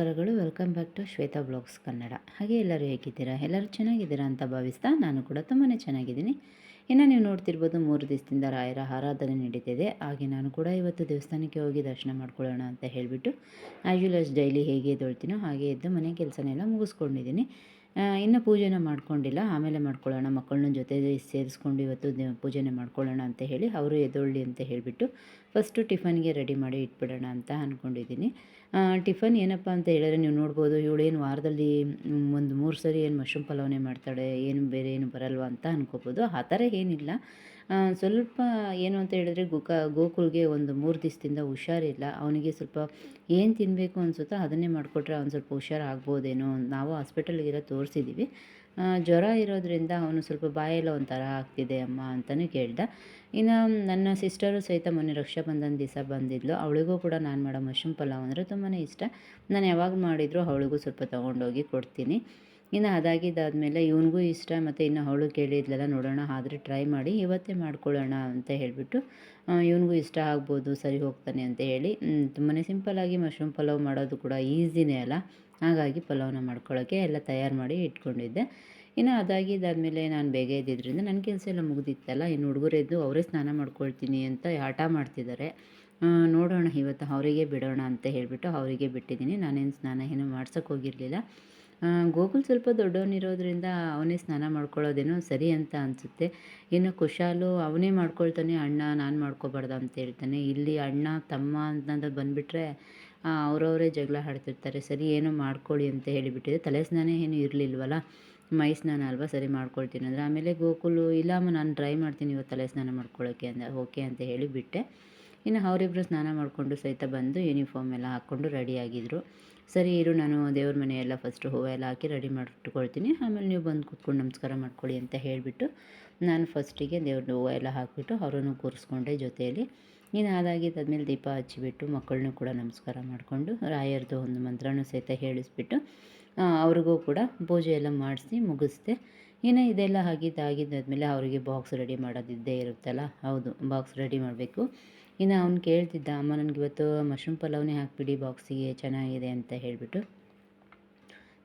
ನಮಸ್ಕಾರಗಳು. Welcome back to Shweta blogs Kannada. ಹಾಗೆ ಎಲ್ಲರೂ ಹೇಗಿದ್ದೀರಾ? ಎಲ್ಲರೂ ಚೆನ್ನಾಗಿದ್ದೀರಾ ಅಂತ ಭಾವಿಸ್ತಾ ನಾನು ಕೂಡ ತುಂಬಾ ಚೆನ್ನಾಗಿದ್ದೀನಿ. ಇನ್ನು ನೀವು ನೋಡ್ತಿರ್ಬೋದು ಮೂರು ದಿವಸದಿಂದ ರಾಯರ ಆರಾಧನೆ ನಡೀತಿದೆ. ಹಾಗೆ ನಾನು ಕೂಡ ಇವತ್ತು ದೇವಸ್ಥಾನಕ್ಕೆ ಹೋಗಿ ದರ್ಶನ ಮಾಡ್ಕೊಳ್ಳೋಣ ಅಂತ ಹೇಳಿಬಿಟ್ಟು ಆ್ಯಸ್ ಡೈಲಿ ಹೇಗೆ ಎದ್ದೊಳ್ತೀನೋ ಹಾಗೆ ಎದ್ದು ಮನೆ ಕೆಲಸನೆಲ್ಲ ಮುಗಿಸ್ಕೊಂಡಿದ್ದೀನಿ. ಇನ್ನು ಪೂಜೆನ ಮಾಡ್ಕೊಂಡಿಲ್ಲ. ಆಮೇಲೆ ಮಾಡ್ಕೊಳ್ಳೋಣ, ಮಕ್ಕಳನ್ನ ಜೊತೆ ಸೇರಿಸ್ಕೊಂಡು ಇವತ್ತು ಪೂಜೆನೇ ಮಾಡ್ಕೊಳ್ಳೋಣ ಅಂತ ಹೇಳಿ ಅವರು ಎದೊಳ್ಳಿ ಅಂತ ಹೇಳಿಬಿಟ್ಟು ಫಸ್ಟು ಟಿಫನ್ಗೆ ರೆಡಿ ಮಾಡಿ ಇಟ್ಬಿಡೋಣ ಅಂತ ಅಂದ್ಕೊಂಡಿದ್ದೀನಿ ಟಿಫನ್ ಏನಪ್ಪ ಅಂತ ಹೇಳಿದ್ರೆ ನೀವು ನೋಡ್ಬೋದು ಇವಳೇನು ವಾರದಲ್ಲಿ ಒಂದು ಮೂರು ಸರಿ ಏನು ಮಶ್ರೂಮ್ ಪಲಾವನೆ ಮಾಡ್ತಾಳೆ, ಏನು ಬೇರೆ ಏನು ಬರಲ್ವಾ ಅಂತ ಅನ್ಕೋಬೋದು. ಆ ಥರ ಏನಿಲ್ಲ. ಸ್ವಲ್ಪ ಏನು ಅಂತ ಹೇಳಿದ್ರೆ ಗೋಕ ಗೋಕುಲ್ಗೆ ಒಂದು ಮೂರು ದಿವಸದಿಂದ ಹುಷಾರಿಲ್ಲ. ಅವನಿಗೆ ಸ್ವಲ್ಪ ಏನು ತಿನ್ನಬೇಕು ಅನಿಸುತ್ತೋ ಅದನ್ನೇ ಮಾಡಿಕೊಟ್ರೆ ಅವ್ನು ಸ್ವಲ್ಪ ಹುಷಾರಾಗ್ಬೋದೇನೋ ನಾವು ಹಾಸ್ಪಿಟಲ್ಗೆಲ್ಲ ತೋರಿಸಿದ್ದೀವಿ ಜ್ವರ ಇರೋದ್ರಿಂದ ಅವನು ಸ್ವಲ್ಪ ಬಾಯೆಲ್ಲ ಒಂಥರ ಆಗ್ತಿದೆ ಅಮ್ಮ ಅಂತಲೂ ಕೇಳ್ದ. ಇನ್ನು ನನ್ನ ಸಿಸ್ಟರು ಸಹಿತ ಮೊನ್ನೆ ರಕ್ಷಾಬಂಧನ ದಿವಸ ಬಂದಿದ್ಲು. ಅವಳಿಗೂ ಕೂಡ ನಾನು ಮಾಡೋ ಮಶ್ರೂಮ್ ಪಲಾವ್ ಅಂದರೆ ತುಂಬಾ ಇಷ್ಟ. ನಾನು ಯಾವಾಗ ಮಾಡಿದರೂ ಅವಳಿಗೂ ಸ್ವಲ್ಪ ತೊಗೊಂಡೋಗಿ ಕೊಡ್ತೀನಿ. ಇನ್ನು ಅದಾಗಿದ್ದಾದಮೇಲೆ ಇವನಿಗೂ ಇಷ್ಟ ಮತ್ತು ಇನ್ನು ಅವಳು ಕೇಳಿದ್ಲಲ್ಲ ನೋಡೋಣ, ಆದರೆ ಟ್ರೈ ಮಾಡಿ ಇವತ್ತೇ ಮಾಡ್ಕೊಳ್ಳೋಣ ಅಂತ ಹೇಳಿಬಿಟ್ಟು ಇವನಿಗೂ ಇಷ್ಟ ಆಗ್ಬೋದು, ಸರಿ ಹೋಗ್ತಾನೆ ಅಂತ ಹೇಳಿ ತುಂಬಾ ಸಿಂಪಲ್ಲಾಗಿ ಮಶ್ರೂಮ್ ಪಲಾವ್ ಮಾಡೋದು ಕೂಡ ಈಸಿನೇ ಅಲ್ಲ. ಹಾಗಾಗಿ ಪಲಾವ್ನ ಮಾಡ್ಕೊಳ್ಳೋಕ್ಕೆ ಎಲ್ಲ ತಯಾರು ಮಾಡಿ ಇಟ್ಕೊಂಡಿದ್ದೆ. ಇನ್ನು ಅದಾಗಿದ್ದಾದಮೇಲೆ ನಾನು ಬೇಗ ಇದ್ದಿದ್ದರಿಂದ ನನ್ನ ಕೆಲಸ ಎಲ್ಲ ಮುಗಿದಿತ್ತಲ್ಲ, ಇನ್ನು ಹುಡುಗರೆದ್ದು ಅವರೇ ಸ್ನಾನ ಮಾಡ್ಕೊಳ್ತೀನಿ ಅಂತ ಹಠ ಮಾಡ್ತಿದ್ದಾರೆ. ನೋಡೋಣ, ಇವತ್ತು ಅವರಿಗೆ ಬಿಡೋಣ ಅಂತ ಹೇಳಿಬಿಟ್ಟು ಅವರಿಗೆ ಬಿಟ್ಟಿದ್ದೀನಿ. ನಾನೇನು ಸ್ನಾನ ಏನು ಮಾಡ್ಸೋಕ್ಕೆ ಹೋಗಿರಲಿಲ್ಲ. ಗೋಕುಲ್ ಸ್ವಲ್ಪ ದೊಡ್ಡವನಿರೋದ್ರಿಂದ ಅವನೇ ಸ್ನಾನ ಮಾಡ್ಕೊಳ್ಳೋದೇನೋ ಸರಿ ಅಂತ ಅನಿಸುತ್ತೆ. ಇನ್ನು ಕುಶಾಲು ಅವನೇ ಮಾಡ್ಕೊಳ್ತಾನೆ, ಅಣ್ಣ ನಾನು ಮಾಡ್ಕೋಬಾರ್ದು ಅಂತ ಹೇಳ್ತಾನೆ. ಇಲ್ಲಿ ಅಣ್ಣ, ತಮ್ಮ ಅಂತ ಬಂದುಬಿಟ್ರೆ ಅವರವರೇ ಜಗಳ ಆಡ್ತಿರ್ತಾರೆ. ಸರಿ, ಏನೋ ಮಾಡ್ಕೊಳ್ಳಿ ಅಂತ ಹೇಳಿಬಿಟ್ಟಿದೆ. ತಲೆ ಸ್ನಾನ ಏನು ಇರಲಿಲ್ವಲ್ಲ? ಮೈ ಸ್ನಾನ ಅಲ್ವಾ? ಸರಿ ಮಾಡ್ಕೊಳ್ತೀನಿ ಅಂದರೆ. ಆಮೇಲೆ ಗೋಕುಲು, ಇಲ್ಲಮ್ಮ, ನಾನು ಟ್ರೈ ಮಾಡ್ತೀನಿ ಇವತ್ತು ತಲೆ ಸ್ನಾನ ಮಾಡ್ಕೊಳ್ಳೋಕ್ಕೆ ಅಂದ ಓಕೆ ಅಂತ ಹೇಳಿ ಬಿಟ್ಟೆ ಇನ್ನು ಅವರಿಬ್ಬರು ಸ್ನಾನ ಮಾಡಿಕೊಂಡು ಸಹಿತ ಬಂದು ಯೂನಿಫಾರ್ಮ್ ಎಲ್ಲ ಹಾಕ್ಕೊಂಡು ರೆಡಿಯಾಗಿದ್ದರು ಸರಿ ಇರು, ನಾನು ದೇವ್ರ ಮನೆಯೆಲ್ಲ ಫಸ್ಟ್ ಫಸ್ಟು ಹೂವು ಎಲ್ಲ ಹಾಕಿ ರೆಡಿ ಮಾಡಿಟ್ಕೊಳ್ತೀನಿ ಆಮೇಲೆ ನೀವು ಬಂದು ಕೂತ್ಕೊಂಡು ನಮಸ್ಕಾರ ಮಾಡ್ಕೊಳ್ಳಿ ಅಂತ ಹೇಳಿಬಿಟ್ಟು ನಾನು ಫಸ್ಟಿಗೆ ದೇವ್ರದ್ದು ಹೂವು ಎಲ್ಲ ಹಾಕಿಬಿಟ್ಟು ಅವರನ್ನು ಕೂರಿಸ್ಕೊಂಡೆ ಜೊತೆಯಲ್ಲಿ. ಇನ್ನು ಅದಾಗಿದ್ದಾದ್ಮೇಲೆ ದೀಪ ಹಚ್ಚಿಬಿಟ್ಟು ಮಕ್ಕಳನ್ನೂ ಕೂಡ ನಮಸ್ಕಾರ ಮಾಡಿಕೊಂಡು ರಾಯರದು ಒಂದು ಮಂತ್ರನೂ ಸಹಿತ ಹೇಳಿಸ್ಬಿಟ್ಟು ಅವ್ರಿಗೂ ಕೂಡ ಪೂಜೆ ಎಲ್ಲ ಮಾಡಿಸಿ ಮುಗಿಸ್ದೆ. ಇನ್ನು ಇದೆಲ್ಲ ಆಗಿದ್ದಾಗಿದ್ದಾದಮೇಲೆ ಅವರಿಗೆ ಬಾಕ್ಸ್ ರೆಡಿ ಮಾಡೋದಿದ್ದೇ ಇರುತ್ತಲ್ಲ, ಹೌದು ಬಾಕ್ಸ್ ರೆಡಿ ಮಾಡಬೇಕು. ಇನ್ನು ಅವ್ನು ಕೇಳ್ತಿದ್ದ ಅಮ್ಮ ನನಗೆ ಇವತ್ತು ಮಶ್ರೂಮ್ ಪಲಾವ್ನೇ ಹಾಕಿಬಿಡಿ ಬಾಕ್ಸಿಗೆ ಚೆನ್ನಾಗಿದೆ ಅಂತ ಹೇಳಿಬಿಟ್ಟು.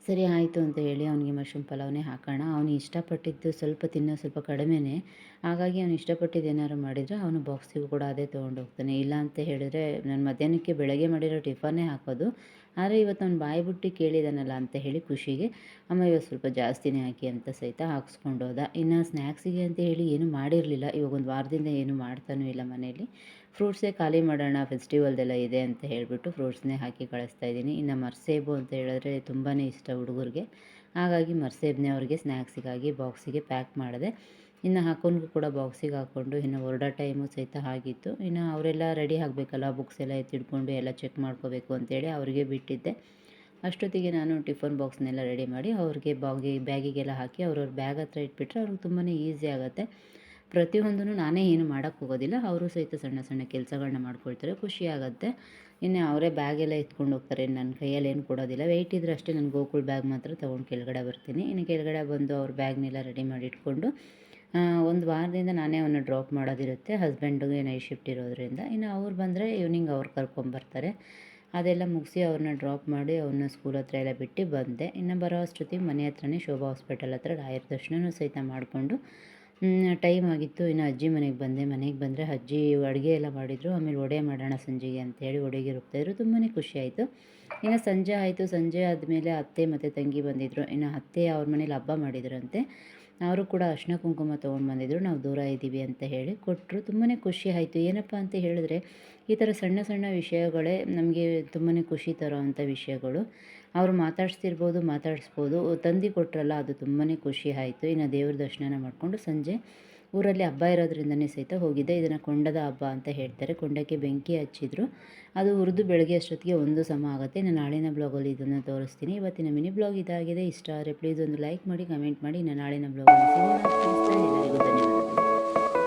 ಸರಿ ಆಯಿತು ಅಂತ ಹೇಳಿ ಅವನಿಗೆ ಮಶ್ರೂಮ್ ಪಲಾವ್ನೇ ಹಾಕೋಣ. ಅವನು ಇಷ್ಟಪಟ್ಟಿದ್ದು ಸ್ವಲ್ಪ ತಿನ್ನೋ ಸ್ವಲ್ಪ ಕಡಿಮೆನೇ. ಹಾಗಾಗಿ ಅವನು ಇಷ್ಟಪಟ್ಟಿದ್ದು ಏನಾದ್ರು ಮಾಡಿದರೆ ಅವನು ಬಾಕ್ಸಿಗೂ ಕೂಡ ಅದೇ ತೊಗೊಂಡು ಹೋಗ್ತಾನೆ. ಇಲ್ಲ ಅಂತ ಹೇಳಿದರೆ ನಾನು ಮಧ್ಯಾಹ್ನಕ್ಕೆ ಬೆಳಗ್ಗೆ ಮಾಡಿರೋ ಟಿಫನ್ನೇ ಹಾಕೋದು. ಆದರೆ ಇವತ್ತು ಅವ್ನು ಬಾಯಿ ಬಿಟ್ಟು ಕೇಳಿದಾನಲ್ಲ ಅಂತ ಹೇಳಿ ಖುಷಿಗೆ, ಅಮ್ಮ ಇವತ್ತು ಸ್ವಲ್ಪ ಜಾಸ್ತಿನೇ ಹಾಕಿ ಅಂತ ಸಹಿತ ಹಾಕ್ಸ್ಕೊಂಡು ಹೋದ. ಇನ್ನು ಸ್ನ್ಯಾಕ್ಸಿಗೆ ಅಂತ ಹೇಳಿ ಏನೂ ಮಾಡಿರಲಿಲ್ಲ. ಇವಾಗ ಒಂದು ವಾರದಿಂದ ಏನೂ ಮಾಡ್ತಾನೂ ಇಲ್ಲ ಮನೆಯಲ್ಲಿ. ಫ್ರೂಟ್ಸೇ ಖಾಲಿ ಮಾಡೋಣ, ಫೆಸ್ಟಿವಲ್ದೆಲ್ಲ ಇದೆ ಅಂತ ಹೇಳಿಬಿಟ್ಟು ಫ್ರೂಟ್ಸ್ನೇ ಹಾಕಿ ಕಳಿಸ್ತಾ ಇದ್ದೀನಿ. ಇನ್ನು ಮರ್ಸೇಬು ಅಂತ ಹೇಳಿದ್ರೆ ತುಂಬಾ ಇಷ್ಟ ಹುಡುಗರಿಗೆ. ಹಾಗಾಗಿ ಮರ್ಸೇಬ್ನೇ ಅವ್ರಿಗೆ ಸ್ನ್ಯಾಕ್ಸಿಗಾಗಿ ಬಾಕ್ಸಿಗೆ ಪ್ಯಾಕ್ ಮಾಡಿದೆ. ಇನ್ನು ಹಾಕೊಂಡು ಕೂಡ ಬಾಕ್ಸಿಗೆ ಹಾಕ್ಕೊಂಡು ಇನ್ನು ಹೊರಡೋ ಟೈಮು ಸಹಿತ ಆಗಿತ್ತು. ಇನ್ನು ಅವರೆಲ್ಲ ರೆಡಿ ಆಗಬೇಕಲ್ಲ, ಬುಕ್ಸ್ ಎಲ್ಲ ಎತ್ತಿಡ್ಕೊಂಡು ಎಲ್ಲ ಚೆಕ್ ಮಾಡ್ಕೋಬೇಕು ಅಂತೇಳಿ ಅವ್ರಿಗೆ ಬಿಟ್ಟಿದ್ದೆ. ಅಷ್ಟೊತ್ತಿಗೆ ನಾನು ಟಿಫನ್ ಬಾಕ್ಸ್ನೆಲ್ಲ ರೆಡಿ ಮಾಡಿ ಅವ್ರಿಗೆ ಬಾಗಿ, ಬ್ಯಾಗಿಗೆಲ್ಲ ಹಾಕಿ ಅವ್ರವ್ರ ಬ್ಯಾಗ್ ಹತ್ರ ಇಟ್ಬಿಟ್ರೆ ಅವ್ರಿಗೆ ತುಂಬಾ ಈಸಿ ಆಗುತ್ತೆ. ಪ್ರತಿಯೊಂದೂ ನಾನೇ ಏನು ಮಾಡೋಕ್ಕೆ ಹೋಗೋದಿಲ್ಲ, ಅವರು ಸಹಿತ ಸಣ್ಣ ಸಣ್ಣ ಕೆಲಸಗಳನ್ನ ಮಾಡ್ಕೊಳ್ತಾರೆ, ಖುಷಿಯಾಗತ್ತೆ. ಇನ್ನು ಅವರೇ ಬ್ಯಾಗೆಲ್ಲ ಎತ್ಕೊಂಡು ಹೋಗ್ತಾರೆ, ನನ್ನ ಕೈಯಲ್ಲಿ ಏನು ಕೊಡೋದಿಲ್ಲ. ವೆಯ್ಟ್ ಇದ್ರೆ ಅಷ್ಟೇ ನಾನು ಗೋಕುಲ್ ಬ್ಯಾಗ್ ಮಾತ್ರ ತೊಗೊಂಡು ಕೆಳಗಡೆ ಬರ್ತೀನಿ. ಇನ್ನು ಕೆಳಗಡೆ ಬಂದು ಅವ್ರ ಬ್ಯಾಗ್ನೆಲ್ಲ ರೆಡಿ ಮಾಡಿ ಇಟ್ಕೊಂಡು ಒಂದು ವಾರದಿಂದ ನಾನೇ ಅವನ್ನ ಡ್ರಾಪ್ ಮಾಡೋದಿರುತ್ತೆ. ಹಸ್ಬೆಂಡ್ಗೆ ನೈಟ್ ಶಿಫ್ಟ್ ಇರೋದ್ರಿಂದ. ಇನ್ನು ಅವ್ರು ಬಂದರೆ ಈವ್ನಿಂಗ್ ಅವ್ರು ಕರ್ಕೊಂಬರ್ತಾರೆ. ಅದೆಲ್ಲ ಮುಗಿಸಿ ಅವ್ರನ್ನ ಡ್ರಾಪ್ ಮಾಡಿ ಅವ್ರನ್ನ ಸ್ಕೂಲ್ ಹತ್ರ ಎಲ್ಲ ಬಿಟ್ಟು ಬಂದೆ. ಇನ್ನು ಬರೋ ಅಷ್ಟೊತ್ತಿಗೆ ಮನೆ ಹತ್ರನೇ ಶೋಭಾ ಹಾಸ್ಪಿಟಲ್ ಹತ್ರ ರಾಯರ ದರ್ಶನವೂ ಸಹಿತ ಮಾಡಿಕೊಂಡು ಟೈಮ್ ಆಗಿತ್ತು. ಇನ್ನು ಅಜ್ಜಿ ಮನೆಗೆ ಬಂದೆ. ಮನೆಗೆ ಬಂದರೆ ಅಜ್ಜಿ ಅಡುಗೆ ಎಲ್ಲ ಮಾಡಿದರು. ಆಮೇಲೆ ವಡೆ ಮಾಡೋಣ ಸಂಜೆಗೆ ಅಂತೇಳಿ ವಡೆಗೆ ರುಬ್ತಾಯಿದ್ರು ತುಂಬಾ ಖುಷಿ ಆಯಿತು. ಇನ್ನು ಸಂಜೆ ಆಯಿತು. ಸಂಜೆ ಆದಮೇಲೆ ಅತ್ತೆ ಮತ್ತು ತಂಗಿ ಬಂದಿದ್ದರು ಇನ್ನು ಅತ್ತೆ ಅವ್ರ ಮನೇಲಿ ಹಬ್ಬ ಮಾಡಿದ್ರಂತೆ. ಅವರು ಕೂಡ ಅರ್ಶಿನ ಕುಂಕುಮ ತೊಗೊಂಡು ಬಂದಿದ್ದರು ನಾವು ದೂರ ಇದ್ದೀವಿ ಅಂತ ಹೇಳಿ ಕೊಟ್ಟರು ತುಂಬಾ ಖುಷಿ ಆಯಿತು. ಏನಪ್ಪ ಅಂತ ಹೇಳಿದ್ರೆ, ಈ ಥರ ಸಣ್ಣ ಸಣ್ಣ ವಿಷಯಗಳೇ ನಮಗೆ ತುಂಬಾ ಖುಷಿ ತರೋ ವಿಷಯಗಳು. ಅವರು ಮಾತಾಡಿಸ್ತಿರ್ಬೋದು, ಮಾತಾಡಿಸ್ಬೋದು. ತಂದು ಕೊಟ್ಟರಲ್ಲ ಅದು ತುಂಬಾ ಖುಷಿ ಆಯಿತು. ಇನ್ನು ದೇವ್ರ ದರ್ಶನ ಮಾಡಿಕೊಂಡು ಸಂಜೆ ಊರಲ್ಲಿ ಹಬ್ಬ ಇರೋದ್ರಿಂದನೇ ಸಹಿತ ಹೋಗಿದ್ದೆ ಇದನ್ನು ಕೊಂಡದ ಹಬ್ಬ ಅಂತ ಹೇಳ್ತಾರೆ. ಕೊಂಡಕ್ಕೆ ಬೆಂಕಿ ಹಚ್ಚಿದ್ರು. ಅದು ಹುರಿದು ಬೆಳಗ್ಗೆ ಅಷ್ಟೊತ್ತಿಗೆ ಒಂದು ಸಮ ಆಗುತ್ತೆ. ನಾನು ನಾಳಿನ ಬ್ಲಾಗಲ್ಲಿ ಇದನ್ನು ತೋರಿಸ್ತೀನಿ. ಇವತ್ತಿನ ಮಿನಿ ಬ್ಲಾಗ್ ಇದಾಗಿದೆ. ಇಷ್ಟ ಆದರೆ ಪ್ಲೀಸ್ ಒಂದು ಲೈಕ್ ಮಾಡಿ, ಕಮೆಂಟ್ ಮಾಡಿ. ನಾನು ನಾಳಿನ ಬ್ಲಾಗಲ್ಲಿ ಎಲ್ಲರಿಗೂ